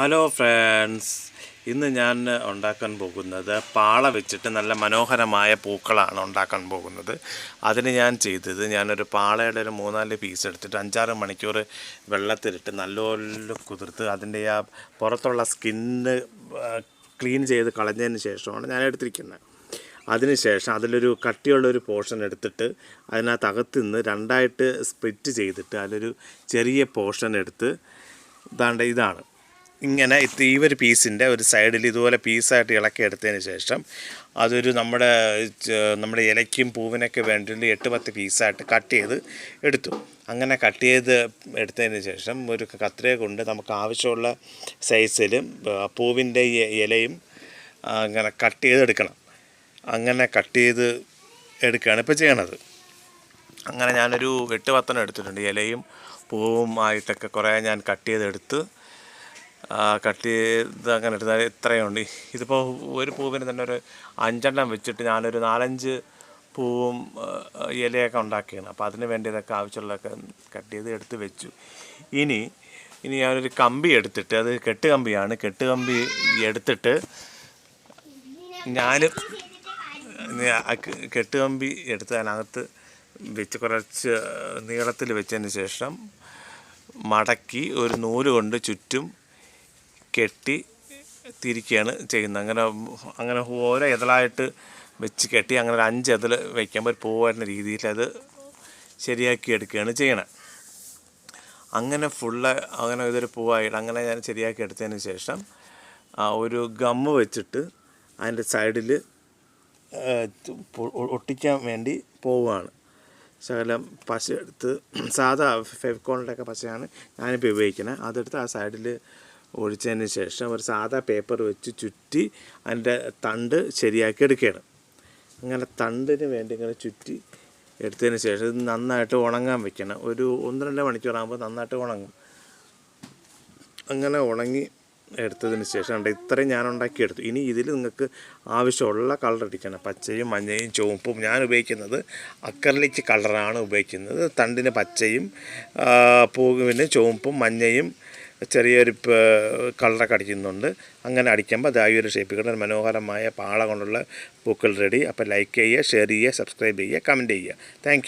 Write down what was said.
Hello friends ഇന്ന് ഞാൻ ഉണ്ടാക്കാൻ പോകുന്നത് പാള വെച്ചിട്ട് നല്ല മനോഹരമായ പൂക്കളാണ് ഉണ്ടാക്കാൻ പോകുന്നത്. അതിന് ഞാൻ ചെയ്തത് ഞാനൊരു പാളയുടെ ഒരു മൂന്നാൽ പീസ് എടുത്തിട്ട് അഞ്ചാറ് മണിക്കൂർ വെള്ളത്തിലിട്ട് നല്ലപോലെ കുതിർത്ത് അതിന്റെ ആ പുറത്തുള്ള സ്കിന്ന് ക്ലീൻ ചെയ്ത് കളഞ്ഞതിന് ശേഷമാണ് ഞാൻ എടുത്തിരിക്കുന്നത്. അതിനുശേഷം അതിലൊരു കട്ടിയുള്ളൊരു പോർഷൻ എടുത്തിട്ട് അതിനകത്ത് അകത്ത് നിന്ന് രണ്ടായിട്ട് സ്പ്ലിറ്റ് ചെയ്തിട്ട് അതിലൊരു ചെറിയ പോർഷൻ എടുത്ത് ഇതാണ്ട് ഇതാണ്. ഇങ്ങനെ ഈ ഒരു പീസിന്റെ ഒരു സൈഡിൽ ഇതുപോലെ പീസായിട്ട് ഇളക്കി എടുത്തതിന് ശേഷം അതൊരു നമ്മുടെ നമ്മുടെ ഇലയ്ക്കും പൂവിനൊക്കെ വേണ്ടി എട്ട് പത്ത് പീസായിട്ട് കട്ട് ചെയ്ത് എടുത്തു. അങ്ങനെ കട്ട് ചെയ്ത് എടുത്തതിന് ശേഷം ഒരു കത്രിക കൊണ്ട് നമുക്ക് ആവശ്യമുള്ള സൈസിലും പൂവിന്റെ ഇലയും അങ്ങനെ കട്ട് ചെയ്തെടുക്കണം. അങ്ങനെ കട്ട് ചെയ്ത് എടുക്കുകയാണ് ഇപ്പോൾ ചെയ്യണത്. അങ്ങനെ ഞാനൊരു എട്ട് പത്തനം എടുത്തിട്ടുണ്ട്. ഇലയും പൂവും ആയിട്ടൊക്കെ കുറേ ഞാൻ കട്ട് ചെയ്തെടുത്ത് കട്ട് ചെയ്ത് അങ്ങനെ എടുത്താൽ ഇത്രയുണ്ട് ഇതിപ്പോൾ ഒരു പൂവിന് തന്നെ ഒരു അഞ്ചെണ്ണം വെച്ചിട്ട് ഞാനൊരു നാലഞ്ച് പൂവും ഇലയൊക്കെ ഉണ്ടാക്കിയാണ്. അപ്പോൾ അതിന് വേണ്ടി ഇതൊക്കെ ആവശ്യമുള്ളതൊക്കെ കട്ട് ചെയ്ത് എടുത്ത് വെച്ചു. ഇനി ഇനി ഞാനൊരു കമ്പി എടുത്തിട്ട് അത് കെട്ട് കമ്പിയാണ്. കെട്ട് കമ്പി എടുത്തിട്ട് ഞാൻ കെട്ടുകമ്പി എടുത്ത് അതിനകത്ത് വെച്ച് കുറച്ച് നീളത്തിൽ വെച്ചതിന് ശേഷം മടക്കി ഒരു നൂൽ കൊണ്ട് ചുറ്റും കെട്ടി തിരിക്കുകയാണ് ചെയ്യുന്നത്. അങ്ങനെ അങ്ങനെ ഓരോ ഇതളായിട്ട് വെച്ച് കെട്ടി അങ്ങനെ ഒരു അഞ്ച് ഇതൾ വയ്ക്കുമ്പോൾ ഒരു പോകുന്ന രീതിയിൽ അത് ശരിയാക്കി എടുക്കുകയാണ് ചെയ്യണത് അങ്ങനെ ഫുള്ള് അങ്ങനെ ഇതൊരു പൂവായിട്ട് അങ്ങനെ ഞാൻ ശരിയാക്കി എടുത്തതിന് ശേഷം ഒരു ഗമ്മ് വെച്ചിട്ട് അതിന്റെ സൈഡിൽ ഒട്ടിക്കാൻ വേണ്ടി പോവുകയാണ്. ശകലം പശ എടുത്ത് സാധാ ഫെവിക്കോണിന്റെയൊക്കെ പശയാണ് ഞാനിപ്പോൾ ഉപയോഗിക്കുന്നത് അതെടുത്ത് ആ സൈഡിൽ ഒഴിച്ചതിന് ശേഷം ഒരു സാധാ പേപ്പർ വെച്ച് ചുറ്റി അതിന്റെ തണ്ട് ശരിയാക്കി എടുക്കുകയാണ്. അങ്ങനെ തണ്ടിന് വേണ്ടി ഇങ്ങനെ ചുറ്റി എടുത്തതിന് ശേഷം ഇത് നന്നായിട്ട് ഉണങ്ങാൻ വെക്കണം. ഒരു ഒന്ന് രണ്ട് മണിക്കൂറാകുമ്പോൾ നന്നായിട്ട് ഉണങ്ങും. അങ്ങനെ ഉണങ്ങി എടുത്തതിന് ശേഷം ഉണ്ട് ഇത്രയും ഞാൻ ഉണ്ടാക്കിയെടുത്തു ഇനി ഇതിൽ നിങ്ങൾക്ക് ആവശ്യമുള്ള കളർ അടിക്കണം. പച്ചയും മഞ്ഞയും ചുവപ്പും ഞാൻ ഉപയോഗിക്കുന്നത് അക്കർലിക്ക് കളറാണ് ഉപയോഗിക്കുന്നത്. തണ്ടിന് പച്ചയും പൂവിന് ചുവപ്പും മഞ്ഞയും ചെറിയൊരു കളറൊക്കെ അടിക്കുന്നുണ്ട്. അങ്ങനെ അടിക്കുമ്പോൾ അത് ആ ഈ ഒരു ഷേപ്പ് കിട്ടുന്ന മനോഹരമായ പാള കൊണ്ടുള്ള പൂക്കൾ റെഡി അപ്പോൾ ലൈക്ക് ചെയ്യുക ഷെയർ ചെയ്യുക സബ്സ്ക്രൈബ് ചെയ്യുക കമന്റ് ചെയ്യുക. താങ്ക്